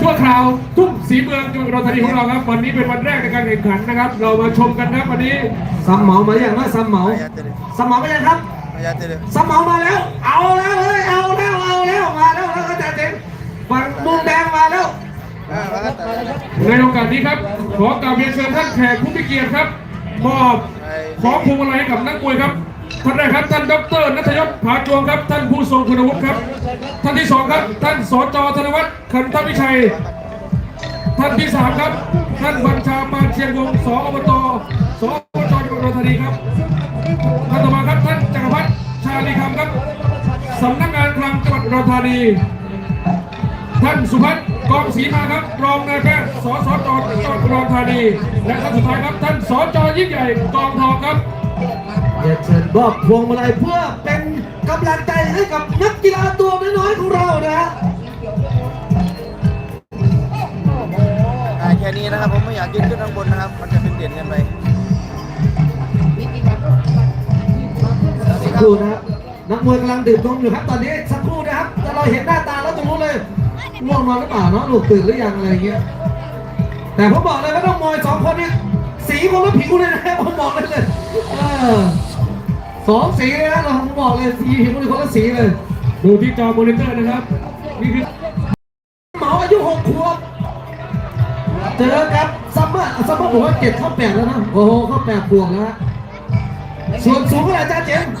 ชั่วคราวทุ่งสีเมืองจังหวัดอุดรธานีของเราครับ วันนี้เป็นวันแรกในการแข่งขันนะครับ เรามาชมกันครับวันนี้ซัมเหมามาอย่างว่าซัมเหมา Maya tele, ซัมเหมามาอย่างครับ maya tele. ซัมเหมามาแล้ว เอาแล้วเฮ้ยเอาแล้วเอาแล้วมาแล้วแล้วก็จะเต็มฝั่งมุมแดงมาแล้ว Ah, bakit? ในโอกาสนี้ครับขอกราบเรียนเชิญท่านแขกผู้มีเกียรติครับมอบของพวงมาลัยให้กับนักมวยครับ ท่านแรกครับท่านดรนัทยศผาจวงครับ ท่านผู้ทรงคุณวุฒิครับ ท่านที่สองครับ ท่านสจธนวัฒน์คันธวิชัย ท่านที่สามครับ ท่านบัญชาปานเชียงวงสอบตสอบจจังหวัดธานีครับท่านต่อมาครับท่านจักรพัฒน์ชาลีคำครับสำนักงานคลังจังหวัดอุดรธานีท่านสุพัฒน์กองศรีมาครับรองนายแพทย์สสจจังหวัดธานีและท่านสุดท้ายครับท่านสจยิ่งใหญ่กองทองครับ เรียนเชิญมอบพวงมาลัยเพื่อเป็นกำลังใจให้กับนักกีฬาตัวน้อยๆของเรานะฮะถ่ายแค่นี้นะครับผมไม่อยากยืนขึ้นข้างบนนะครับ มันจะเป็นเด่นเกันไปสักครู่นะครับนักมวยกำลังดื่มนมอยู่ครับตอนนี้สักครู่นะครับแต่เราเห็นหน้าตาแล้วจะรู้เลยง่วงนอนหรือเปล่าเนาะลูกตื่นหรือยังอะไรอย่างเงี้ยแต่ผมบอกเลยว่านักมวยสองคนเนี้สีคนละผิวเลยนะผมบอกเลยเลยเออ สองสีเลยนะเราผมบอกเลยสีผิวคนคนละสีเลย ดูที่จอมอนิเตอร์นะครับ นี่คือเหมาอายุหกขวบเจอกับซัมเมอร์ซัมเมอร์บอกว่าเจ็ดเข้าแปดแล้วนะ โอ้โหเข้าแปดขวบแล้วฮะส่วนสูงเท่าไหร่อาจารย์เจมส์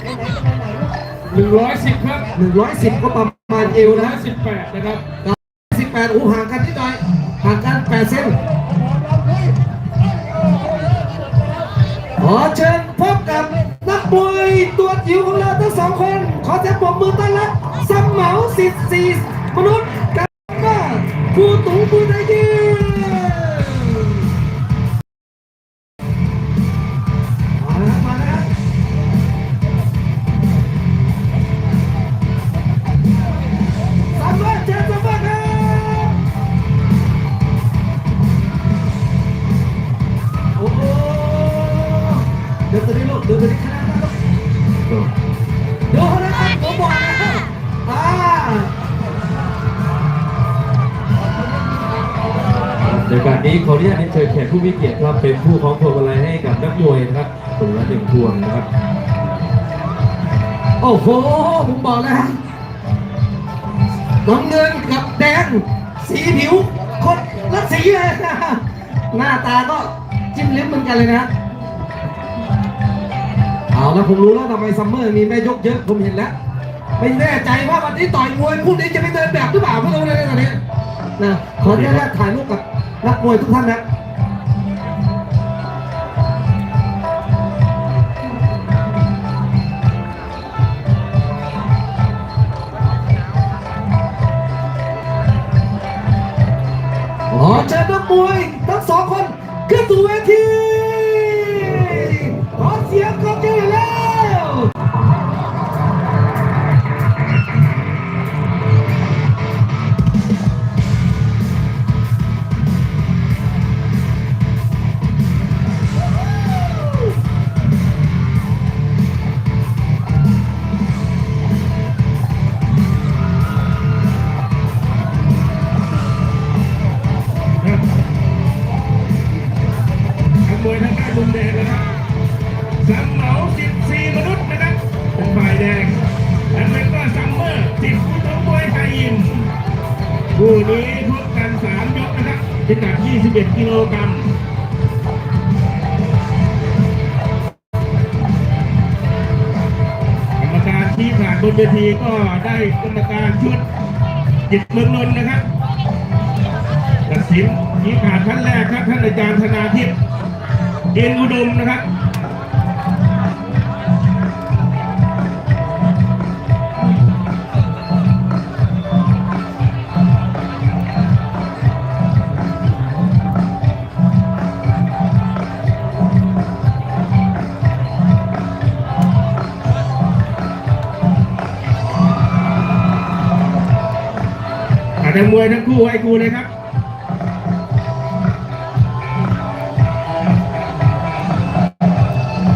110ครับหนึ่งร้อยสิบก็ประมาณเอวนะ118นะครับสิบแปดโอ้ห่างกันนิดหน่อยห่างกันแปดเซนขอเชิญพบกับ นักมวยตัวจิ๋วของเราทั้งสองคน ขอเสียงปรบมือต้อนรับสมเหมาสิทธิ์สี่มนุษย์กับว่าครูตู่บุญไทยยืน ในการนี้ขออนุญาตเรียนเชิญแขกผู้มีเกียรติครับเป็นผู้ของพวงมาลัยให้กับนักมวยนะครับคนละหนึ่งพวงนะครับ โอ้โหผมบอกแล้วน้ำเงินกับแดงสีผิวคนละสีเลยนะหน้าตาก็จิ้มลิ้มเหมือนกันเลยนะเอาแล้วผมรู้แล้วทำไมซัมเมอร์มีแม่ยกเยอะผมเห็นแล้ว ไม่แน่ใจว่าวันนี้ต่อยมวยพรุ่งนี้จะไปเดินแบบหรือเปล่าไม่รู้เลยตอนนี้นะขออนุญาตถ่ายรูปกับ นักมวยทุกท่านนะ นี้พบกัน3ยกนะครับพิกัด21 กิโลกรัมกรรมการที่ผ่านบนเวทีก็ได้กรรมการชุดจิตเมืองนนท์นะครับตัดสินที่ผ่านท่านแรกครับท่านอาจารย์ธนาทิพย์เอ็นอุดมนะครับ มวยทั้งคู่ให้ครูเลยครับ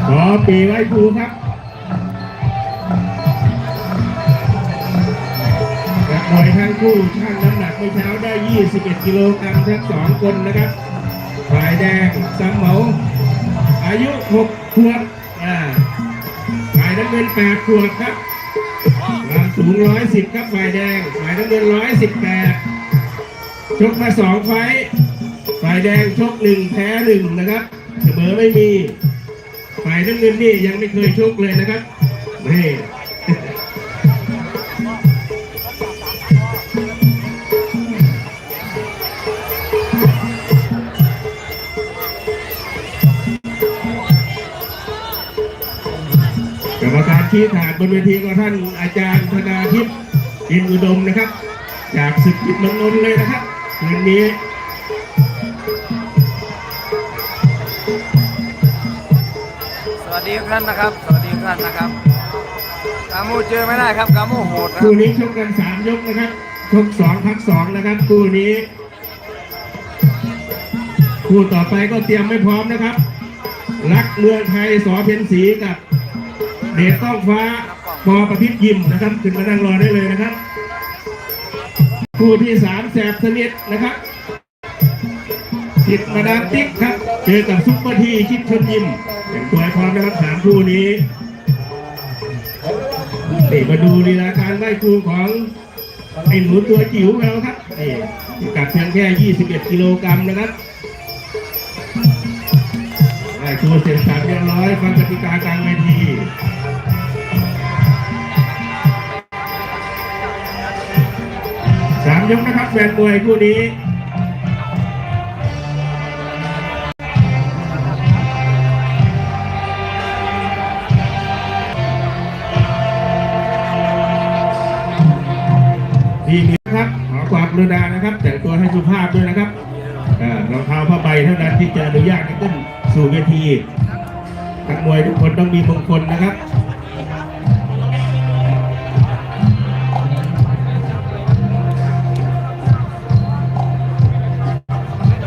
ขอปีไว้ครูครับนักมวยทั้งคู่ชั่งน้ำหนักเมื่อเช้าได้ 21 กิโลกรัมทั้งสองคนนะครับฝ่ายแดงสามเหมาอายุ 6 ขวบอ่าฝ่ายน้ำเงิน 8 ขวบครับ ความสูง110ครับฝ่ายแดงฝ่ายน้ำเงิน118ชกมาสองไฟฝ่ายแดงชกหนึ่งแพ้หนึ่งนะครับเสมอไม่มี ฝ่ายน้ำเงินนี่ยังไม่เคยชกเลยนะครับนี่ ชี้ขาดบนเวทีก็ท่านอาจารย์ธนาทิพย์อินอุดมนะครับ จากศึกจิตเมืองนนท์เลยนะครับคืนนี้สวัสดีทุกท่านนะครับ สวัสดีทุกท่านนะครับกามูเจอไม่ได้ครับกามูโหดนะคู่นี้ชกกันสามยกนะครับชกสองพักสองนะครับคู่นี้คู่ต่อไปก็เตรียมไม่พร้อมนะครับ รักเมืองไทยสอเพ็ญศรีกับ เดชต้องฟ้าปอประพิษยิมนะครับขึ้นมานั่งรอได้เลยนะครับ คู่ที่สามแสบสนิทนะครับจิตมาดามติ๊กครับ เจอกับซุปเปอร์ทีคิดชนยิมเป็นตัวพร้อมนะครับสามคู่นี้นี่มาดูลีลาการไหว้ครูของไอ้หนูตัวจิ๋วเราครับนี่พิกัดเพียงแค่ 21 กิโลกรัมนะครับไหว้ครูเสร็จสับเรียบร้อยฟังกติกากลางเวที ยกนะครับแฟนมวยคู่นี้ทีนี้นะครับขอความกรุณานะครับ แต่งตัวให้สุภาพด้วยนะครับรองเท้าผ้าใบเท่านั้นที่จะอนุญาตให้ขึ้นสู่เวทีนักมวยทุกคนต้องมีมงคลนะครับ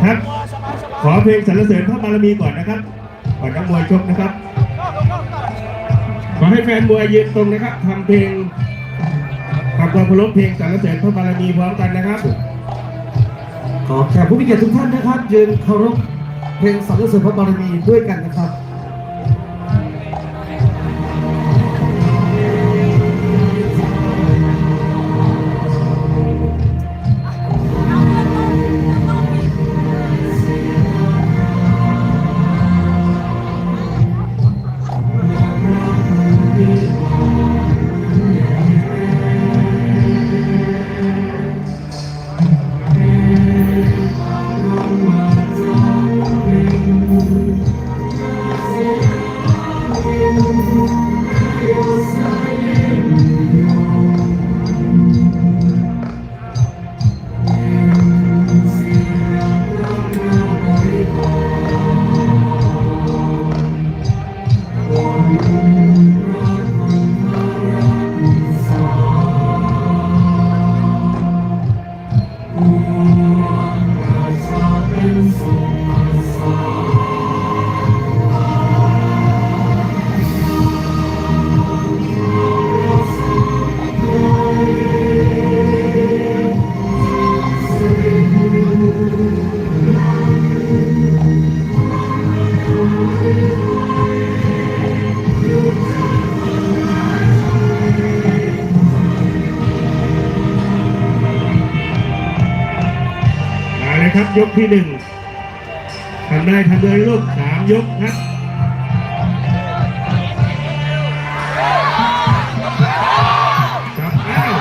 ครับ ขอเพลงสรรเสริญพระบารมีก่อนนะครับ ก่อนนักมวยชกนะครับ ขอให้แฟนมวยยืนตรงนะครับทำเพลงทำความเคารพเพลงสรรเสริญพระบารมีพร้อมกันนะครับ ขอแขกผู้มีเกียรติทุกท่านนะครับยืนเคารพเพลงสรรเสริญพระบารมีด้วยกันนะครับ ยกที่หนึ่งทำได้ทำเลยลูกสามยกครับครับอ้าว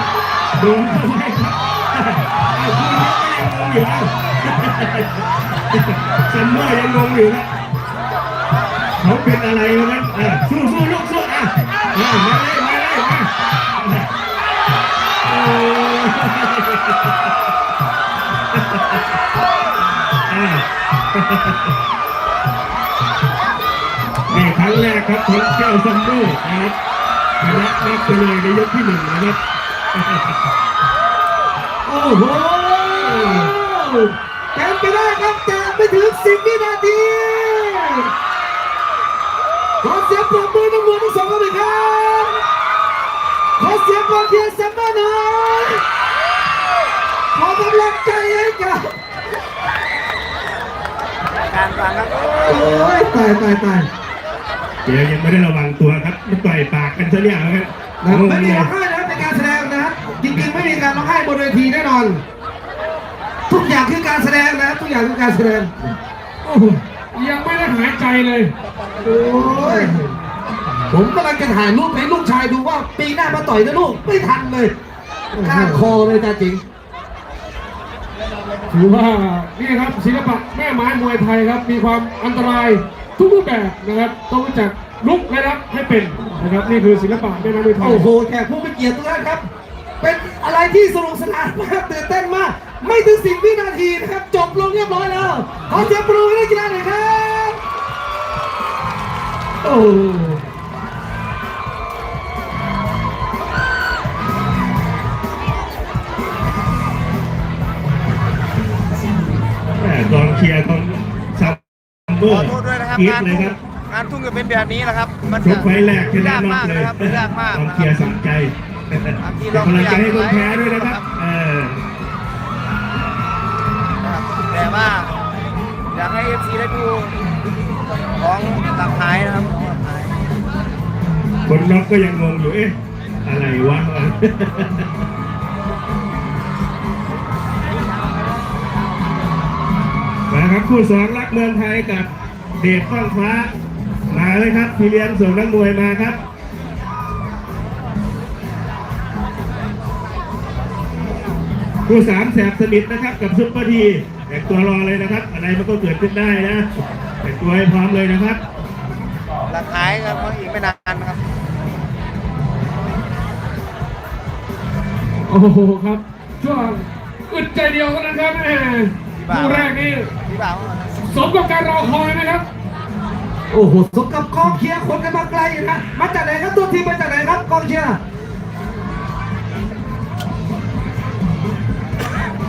โดนเข้าไปครับอ้าวคุณยังงงอยู่อ้าวซัมเมอร์ยังงงอยู่นะเขาเป็นอะไรวะอะสู้สู้ลูกสู้อะอะมาเลยมาเลยมาโอ้ นี่ครั้งแรกครับของแก้วซัมเมอร์นะครับชนะนับไปเลยในยกที่หนึ่งนะครับ โอ้โหแกมไปได้ครับจากไม่ถึงสิบวินาที ขอเสียงปรบมือนักมวยทั้งสองคนเลยครับ ขอเสียงกองเชียร์แซมบ้าหน่อยขอกำลังใจให้กับารฟังครับโอ้ยตายตายตายเดี๋ยวยังไม่ได้ระวังตัวครับมันต่อยปากกันซะเนี่ยครับนะไม่มีร้องไห้นะครับเป็นการแสดงนะครับจริงๆไม่มีการร้องไห้บนเวทีแน่นอน ทุกอย่างคือการแสดงนะครับทุกอย่างคือการแสดงโอ้โหยังไม่ได้หายใจเลย โอ้ยผมกำลังจะถ่ายรูปให้ลูกชายดูว่าปีหน้ามาต่อยนะลูกไม่ทันเลยข้างคอเลยจ้าจริง ถือว่านี่ครับศิลปะแม่ไม้มวยไทยครับ มีความอันตรายทุกรูปแบบนะครับ ต้องรู้จักลุกและรับให้เป็นนะครับนี่คือศิลปะแม่ไม้มวยไทยโอ้โหแขกผู้มีเกียรติทุกท่านครับ เป็นอะไรที่สนุกสนานมากตื่นเต้นมาก ไม่ถึงสิบวินาทีนะครับ จบลงเรียบร้อยแล้วขอเสียงปรบมือให้นักกีฬาหน่อยครับโอ้ ขอร์โทษด้วยนะครับกรี๊ดงานเลยทุ่คงรับงานทุ่งจะเป็นแบบนี้แหละครับ มันชกไฟล์แรกชนะยากน็อมากกเลยนะครับยากมากกองนะคเชียรับร์สั่งใจบางทีเป็นเรากำลังใจให้คนแพ้ด้วยนะครับเออนะครับแต่ว่าอยากให้เอฟซีได้ดูของหลักหายนะครับของหลักหายคนน็อกก็ยังงงอยู่เอ๊ะอะไรวะ มาครับคู่สองรักเมืองไทยกับเดชฟ้องฟ้ามาเลยครับพี่เลี้ยงส่งนักมวยมาครับคู่สามแสบสนิทนะครับกับซุปเปอร์ทีแต่งตัวรอเลยนะครับ อะไรมันก็เกิดขึ้นได้นะแต่งตัวให้พร้อมเลยนะครับหลักหายครับอีกไม่นานนะครับ โอ้โหครับช่วงอึดใจเดียวเท่านั้นครับแม่ คู่แรกนี่พี่บ่าวสมกับการรอคอยนะครับโอ้โหสมกับกองเชียร์คนกันมาไกลนะมาจากไหนครับตัวทีมมาจากไหนครับกองเชียร์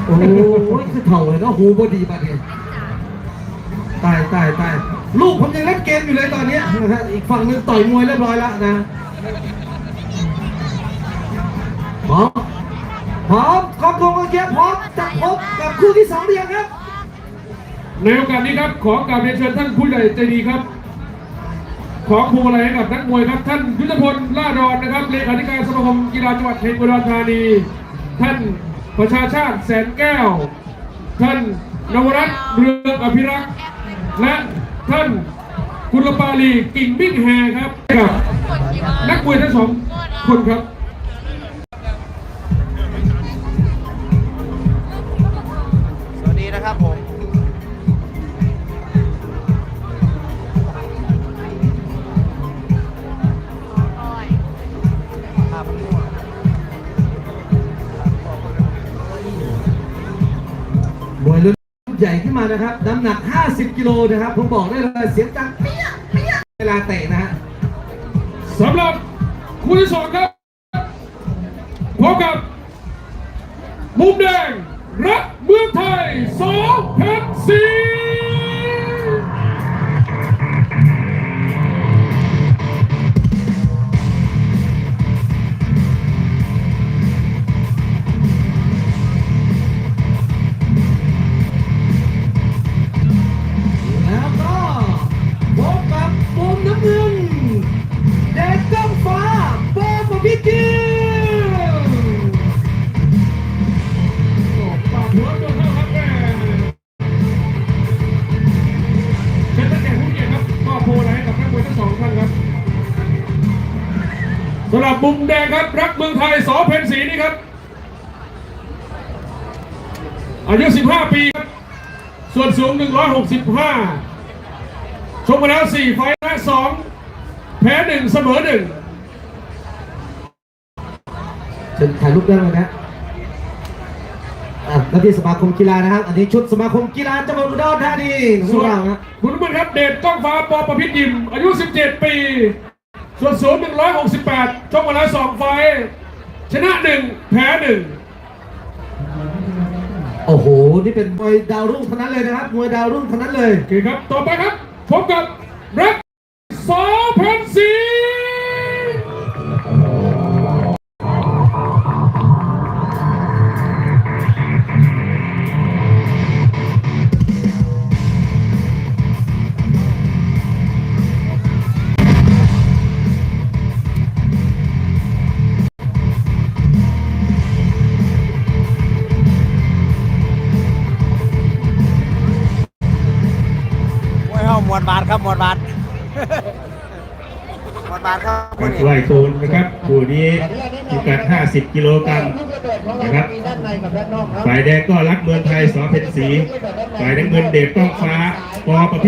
โอ้ยคือเถ่าเลยเนาะหูบดีปะเนี่ยตายตายตายลูกผมยังเล่นเกมอยู่เลยตอนเนี้ยนะฮะอีกฝั่งหนึงต่อยมวยเรียบร้อยแล้วนะ พร้อมครอบครัวกองเชียร์พร้อมจะพบกับคู่ที่สองเรียงครับ ในโอกาสนี้ครับขอกราบเรียนเชิญท่านผู้ใหญ่ใจดีครับ ขอพวงอะไรให้กับนักมวยครับ ท่านยุทธพลล่าดอนนะครับเลขาธิการสมาคมกีฬาจังหวัดเพชรบุรีธานี ท่านประชาชาติแสนแก้ว ท่านนวรัตน์เรืองอภิรักษ์และท่านกุลปาลีกิ่งบิ๊กแฮครับกับนักมวยทั้งสองคนครับ ใหญ่ขึ้นมานะครับ น้ำหนัก 50 กิโลนะครับ ผมบอกได้เลยเสียงดังเปี้ยเปี้ยเวลาเตะนะฮะสำหรับคู่ที่สอง สำหรับมุมแดงครับ รักเมืองไทยสอเพชรศรีนี่ครับ อายุ 15 ปีครับ ส่วนสูง 165 ชกมาแล้ว 4 ไฟล์และ 2 แพ้ 1 เสมอ 1 เชิญถ่ายรูปได้เลยนะอะแล้วที่สมาคมกีฬานะครับ อันนี้ชุดสมาคมกีฬาจังหวัดอุดรธานีของส่วนเรานะ Dạ. คุณผู้ชมครับ เดชก้องฟ้าปอประพิษยิมอายุ 17 ปี ส่วนสูง168ชกมาแล้ว2ไฟล์ชนะ1แพ้1โอ้โห นี่เป็นมวยดาวรุ่งเท่านั้นเลยนะครับมวยดาวรุ่งเท่านั้นเลย โอเคครับ ต่อไปครับ พบกับแร็กสอเพนสี ครับหมวดบาทหมวดบาทครับการไหวโคนนะครับคู่นี้พิกัด 50 กิโลกรัมนะครับ ฝ่ายแดงก็รักเมืองไทยสอเพชรศรีฝ่ายน้ำเงินเด็กต้องฟ้าปอประ